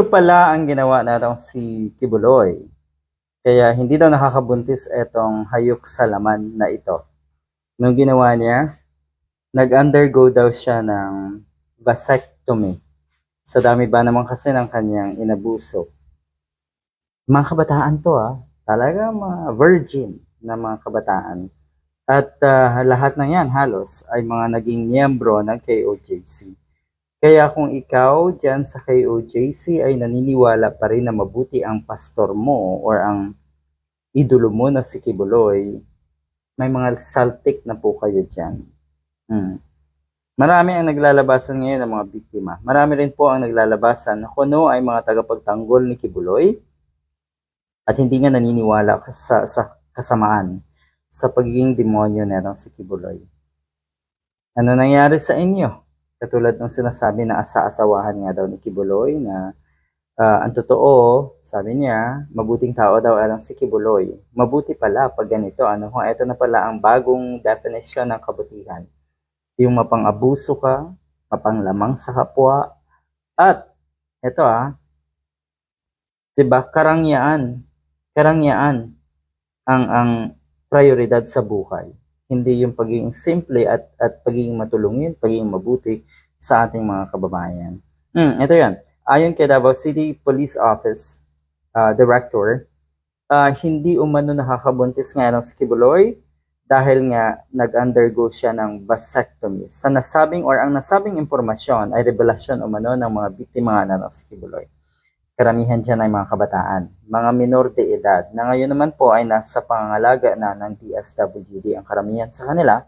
Ito pala ang ginawa natong si Kibuloy. Kaya hindi daw nakakabuntis etong hayok sa laman na ito. Nung ginawa niya, nag-undergo daw siya ng vasectomy. Sa dami ba naman kasi ng kanyang inabuso. Mga kabataan to ah, talaga mga virgin na mga kabataan. At ah, lahat ng yan halos ay mga naging miyembro ng KOJC. Kaya kung ikaw dyan sa KOJC ay naniniwala pa rin na mabuti ang pastor mo or ang idolo mo na si Kibuloy, may mga saltik na po kayo dyan. Hmm. Marami ang naglalabasan ngayon ng mga biktima. Marami rin po ang naglalabasan na kuno ay mga tagapagtanggol ni Kibuloy at hindi nga naniniwala sa, sa kasamaan sa pagiging demonyo netong si Kibuloy. Ano nangyari sa inyo? Katulad ng sinasabi na asa-asawahan nga daw ni Kibuloy na ah, ang totoo, sabi niya, mabuting tao daw ang si Kibuloy. Mabuti pala pag ganito. Ano ho, ito na pala ang bagong definition ng kabutihan. Yung mapang-abuso ka, mapanglamang sa kapwa, at ito ah, 'di ba? Karangyaan. Karangyaan ang ang prioridad sa buhay. Hindi yung pagiging simple at at pagiging matulungin, pagiging mabuti sa ating mga kababayan. Hmm, ito 'yan. Ayon kay Davao City Police Office ah, Director, ah, hindi umano nakakabuntis nga ng si Kibuloy dahil nga nag-undergo siya ng vasectomy. Sa nasabing or ang nasabing impormasyon ay revelasyon umano ng mga biktima nga ng si Kibuloy. Karamihan dyan ay mga kabataan, mga minor de edad, na ngayon naman po ay nasa pangangalaga na ng DSWD ang karamihan sa kanila.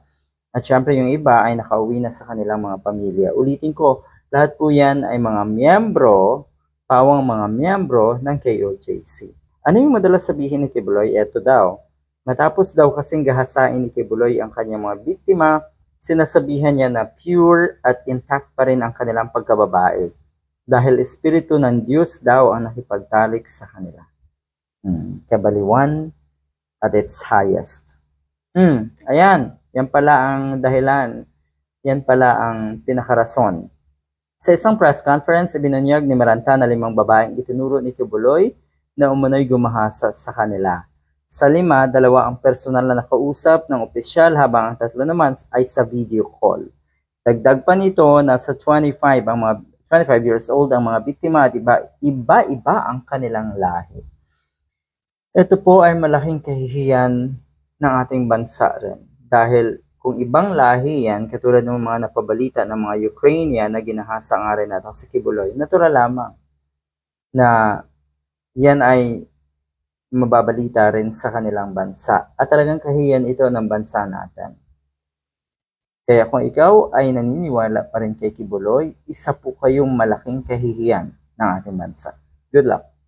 At syempre yung iba ay nakauwi na sa kanilang mga pamilya. Ulitin ko, lahat po yan ay mga miyembro, pawang mga miyembro ng KOJC. Ano yung madalas sabihin ni Kibuloy? Eto daw. Matapos daw kasing gahasain ni Kibuloy ang kanyang mga biktima, sinasabihan niya na pure at intact pa rin ang kanilang pagkababae dahil espiritu ng Diyos daw ang nakipagtalik sa kanila. Hmm, kabaliwan at its highest. Hmm, ayan, yan pala ang dahilan. Yan pala ang pinakarason. Sa isang press conference, ibinunyag ni Maranta na limang babaeng itinuro ni Kibuloy na umunoy gumahasa sa kanila. Sa lima, dalawa ang personal na nakausap ng opisyal habang ang tatlo naman ay sa video call. Dagdag pa nito, nasa 25 ang mga 25 years old ang mga biktima at iba, iba-iba ang kanilang lahi. Ito po ay malaking kahihiyan ng ating bansa rin. Dahil kung ibang lahi yan, katulad ng mga napabalita ng mga Ukrainian na ginahasa nga rin natin sa Kibuloy, natural lamang na yan ay mababalita rin sa kanilang bansa. At talagang kahiyan ito ng bansa natin. Kaya kung ikaw ay naniniwala pa rin kay Kibuloy, isa po kayong malaking kahihiyan ng ating bansa. Good luck!